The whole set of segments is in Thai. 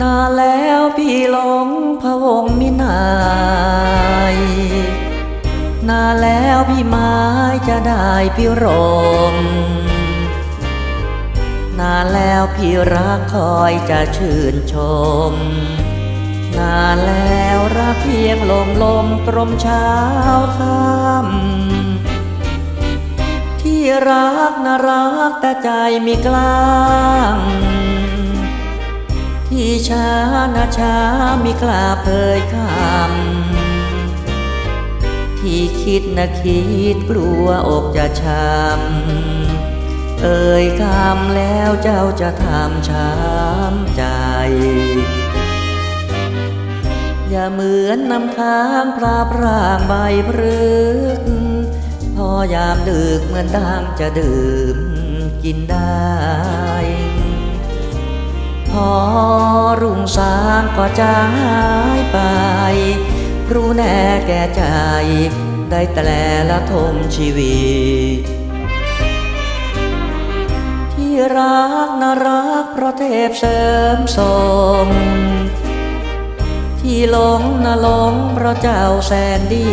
นาแล้วพี่หลงพระวงมินายนานแล้วพี่ไม้จะได้พี่รมนานแล้วพี่รักคอยจะชื่นชม นานแล้วรักเพียงลมลมตรมเช้าค่ำที่รักนะรักแต่ใจมีกลาง ที่ช้านะช้ามีกล้าเผยคำที่คิดนะคิดกลัวอกจะช้ำเอ่ยคำแล้วเจ้าจะทำช้ำใจ อย่าเหมือนน้ำค้างพราบร่างใบพรึก พอยามดึกเหมือนดังจะดื่มกินได้ อรุ่งสางก็จางหายไป รู้แน่แก่ใจ ได้แต่ละทมชีวิต ที่รักนะรักเพราะเทพเสริมสมที่หลงนะหลงเพราะเจ้าแสนดี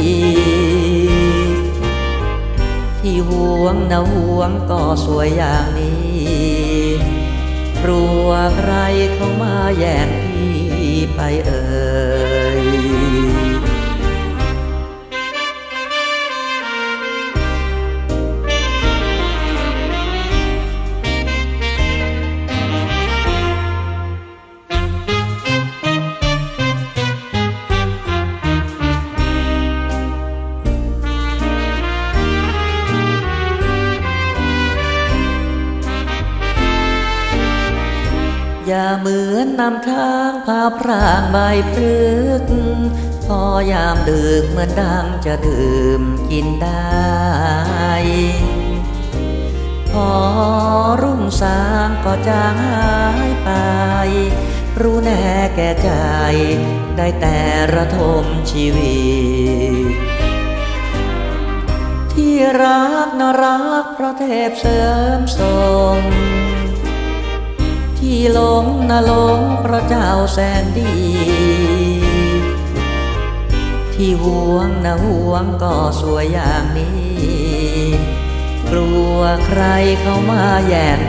ที่ห่วงนะห่วงก็สวยอย่างนี้ กลัวใครเข้ามาแย่งพี่ไปเอ่ย อย่าเหมือนนำทางพาพรางใบพฤกพอยามดึกเหมือนดังจะดื่มกินได้ พอรุ่งสางก็จางหายไป รู้แน่แก่ใจ ได้แต่ระทมชีวิต ที่รักนะรักเพราะเทพเสริมสมที่ หลงนะหลงพระเจ้าแสนดี ที่ห่วงนะห่วงก็สวยอย่างนี้ กลัวใครเข้ามาแย่ง